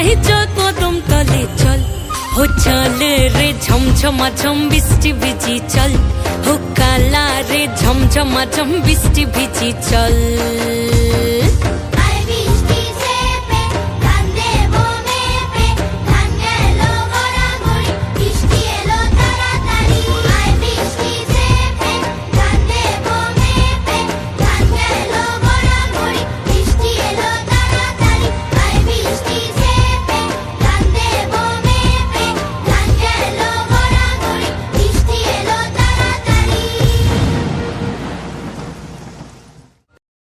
রাহি চল কদম তলে চল হো চলে রে ঝমঝমা ঝম বৃষ্টি ভিজি চল হো কালা রে ঝমঝমা ঝম বৃষ্টি ভিজি চল